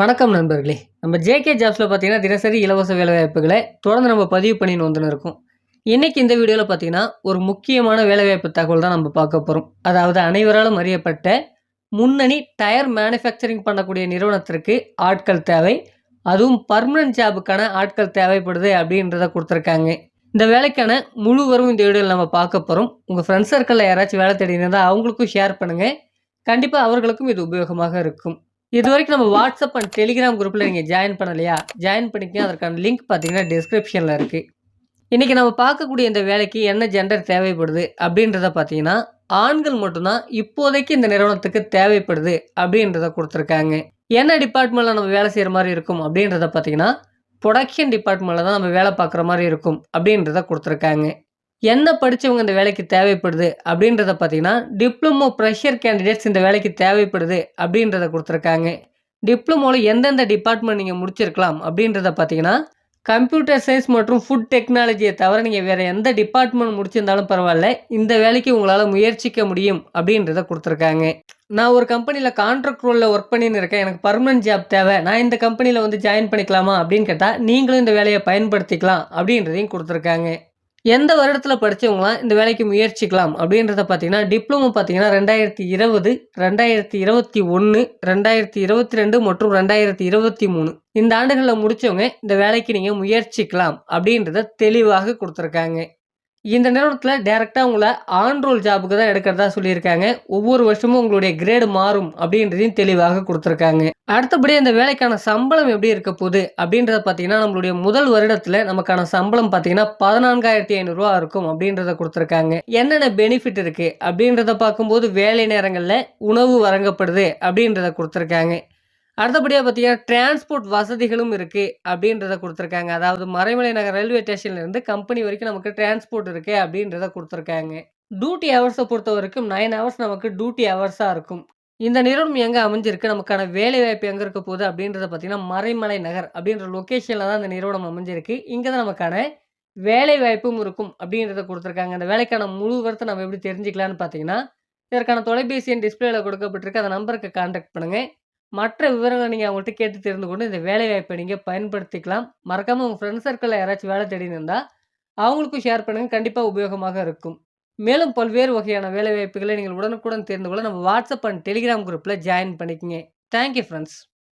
வணக்கம் நண்பர்களே. நம்ம ஜேகே ஜாப்ஸில் பார்த்தீங்கன்னா தினசரி இலவச வேலைவாய்ப்புகளை தொடர்ந்து நம்ம பதிவு பண்ணின்னு வந்துன்னு இருக்கோம். இன்றைக்கி இந்த வீடியோவில் பார்த்தீங்கன்னா ஒரு முக்கியமான வேலைவாய்ப்பு தகவல் தான் நம்ம பார்க்க போகிறோம் அதாவது அனைவராலும் அறியப்பட்ட முன்னணி டயர் மேனுஃபேக்சரிங் பண்ணக்கூடிய நிறுவனத்திற்கு ஆட்கள் தேவை. அதுவும் பர்மனன்ட் ஜாபுக்கான ஆட்கள் தேவைப்படுது அப்படின்றத கொடுத்துருக்காங்க. இந்த வேலைக்கான முழு வரும் இந்த வீடியோவில் நம்ம பார்க்க போகிறோம் உங்கள் ஃப்ரெண்ட்ஸ் சர்க்கிளில் யாராச்சும் வேலை தேடினா அவங்களுக்கும் ஷேர் பண்ணுங்கள் கண்டிப்பாக அவர்களுக்கும் இது உபயோகமாக இருக்கும். இது வரைக்கும் நம்ம வாட்ஸ்அப் அண்ட் டெலிகிராம் குரூப்பில் நீங்கள் ஜாயின் பண்ணலையா? ஜாயின் பண்ணிக்க அதற்கான லிங்க் பார்த்தீங்கன்னா டிஸ்கிரிப்ஷனில் இருக்குது இன்றைக்கி நம்ம பார்க்கக்கூடிய இந்த வேலைக்கு என்ன ஜெண்டர் தேவைப்படுது அப்படின்றத பார்த்தீங்கன்னா ஆண்கள் மட்டும்தான் இப்போதைக்கு இந்த நிறுவனத்துக்கு தேவைப்படுது அப்படின்றத கொடுத்துருக்காங்க. என்ன டிபார்ட்மெண்ட்டில் நம்ம வேலை செய்கிற மாதிரி இருக்கும் அப்படின்றத பார்த்தீங்கன்னா ப்ரொடக்ஷன் டிபார்ட்மெண்ட்டில் தான் நம்ம வேலை பார்க்குற மாதிரி இருக்கும் அப்படின்றத கொடுத்துருக்காங்க. என்ன படித்தவங்க இந்த வேலைக்கு தேவைப்படுது அப்படின்றத பார்த்தீங்கன்னா டிப்ளமோ ப்ரெஷர் கேண்டிடேட்ஸ் இந்த வேலைக்கு தேவைப்படுது அப்படின்றத கொடுத்துருக்காங்க. டிப்ளமோவில் எந்தெந்த டிபார்ட்மெண்ட் நீங்கள் முடிச்சிருக்கலாம் அப்படின்றத பார்த்தீங்கன்னா கம்ப்யூட்டர் சயின்ஸ் மற்றும் ஃபுட் டெக்னாலஜியை தவிர நீங்கள் வேறு எந்த டிபார்ட்மெண்ட் முடிச்சிருந்தாலும் பரவாயில்ல இந்த வேலைக்கு உங்களால் முயற்சிக்க முடியும் அப்படின்றத கொடுத்துருக்காங்க. நான் ஒரு கம்பெனியில் கான்ட்ராக்ட் ரோலில் ஒர்க் பண்ணின்னு இருக்கேன் எனக்கு பர்மனன்ட் ஜாப் தேவை. நான் இந்த கம்பெனியில் வந்து ஜாயின் பண்ணிக்கலாமா அப்படின்னு கேட்டால் நீங்களும் இந்த வேலையை பயன்படுத்திக்கலாம் அப்படின்றதையும் கொடுத்துருக்காங்க. எந்த வருடத்தில் படித்தவங்களாம் இந்த வேலைக்கு முயற்சிக்கலாம் அப்படின்றத பார்த்தீங்கன்னா டிப்ளமோ பார்த்தீங்கன்னா ரெண்டாயிரத்தி இருபது ரெண்டாயிரத்தி இருபத்தி ஒன்று ரெண்டாயிரத்தி இருபத்தி ரெண்டு மற்றும் ரெண்டாயிரத்தி இருபத்தி மூணு. இந்த ஆண்டுகளில் முடித்தவங்க இந்த வேலைக்கு நீங்கள் முயற்சிக்கலாம் அப்படின்றத தெளிவாக கொடுத்துருக்காங்க. இந்த நிறுவனத்தில் டேரெக்டாக உங்களை ஆன்ரோல் ஜாபுக்கு தான் எடுக்கிறதா சொல்லியிருக்காங்க. ஒவ்வொரு வருஷமும் உங்களுடைய கிரேடு மாறும் அப்படின்றதையும் தெளிவாக கொடுத்துருக்காங்க. அடுத்தபடி அந்த வேலைக்கான சம்பளம் எப்படி இருக்க போகுது அப்படின்றத பார்த்தீங்கன்னா நம்மளுடைய முதல் வருடத்தில் நமக்கான சம்பளம் பார்த்தீங்கன்னா பதினான்காயிரத்தி ஐநூறுரூவா இருக்கும் அப்படின்றத கொடுத்துருக்காங்க. என்னென்ன பெனிஃபிட் இருக்குது அப்படின்றத பார்க்கும்போது வேலை நேரங்களில் உணவு வழங்கப்படுது அப்படின்றத கொடுத்துருக்காங்க. அடுத்தபடியாக பார்த்தீங்கன்னா டிரான்ஸ்போர்ட் வசதிகளும் இருக்குது அப்படின்றத கொடுத்துருக்காங்க. அதாவது மறைமலை நகர் ரயில்வே ஸ்டேஷன்லேருந்து கம்பெனி வரைக்கும் நமக்கு டிரான்ஸ்போர்ட் இருக்குது அப்படின்றத கொடுத்துருக்காங்க. டியூட்டி ஹவர்ஸை பொறுத்த வரைக்கும் நைன் ஹவர்ஸ் நமக்கு டியூட்டி ஹவர்ஸாக இருக்கும். இந்த நிறுவனம் எங்கே அமைஞ்சிருக்கு? நமக்கான வேலை வாய்ப்பு எங்கே இருக்க போகுது? அப்படின்றத பார்த்தீங்கன்னா மறைமலை நகர் அப்படின்ற லொக்கேஷனில் தான் இந்த நிறுவனம் அமைஞ்சிருக்கு. இங்கே தான் நமக்கான வேலை வாய்ப்பும் இருக்கும் அப்படின்றத கொடுத்துருக்காங்க. அந்த வேலைக்கான முழுவரத்தை நம்ம எப்படி தெரிஞ்சுக்கலான்னு பார்த்தீங்கன்னா இதற்கான தொலைபேசி எண் டிஸ்பிளேல கொடுக்கப்பட்டிருக்கு. அந்த நம்பருக்கு கான்டாக்ட் பண்ணுங்கள் மற்ற விவரங்களை நீங்கள் அவங்கள்ட்ட கேட்டு தெரிந்து கொண்டு இந்த வேலைவாய்ப்பை நீங்கள் பயன்படுத்திக்கலாம். மறக்காமல் உங்கள் ஃப்ரெண்ட்ஸ் சர்க்கிளில் யாராச்சும் வேலை தேடின்னு இருந்தால் அவங்களுக்கும் ஷேர் பண்ணுங்கள் கண்டிப்பாக உபயோகமாக இருக்கும். மேலும் பல்வேறு வகையான வேலைவாய்ப்புகளை நீங்கள் உடனுக்குடன் தெரிந்து கொள்ள நம்ம வாட்ஸ்அப் அண்ட் டெலிகிராம் குரூப்பில் ஜாயின் பண்ணிக்கங்க. Thank you friends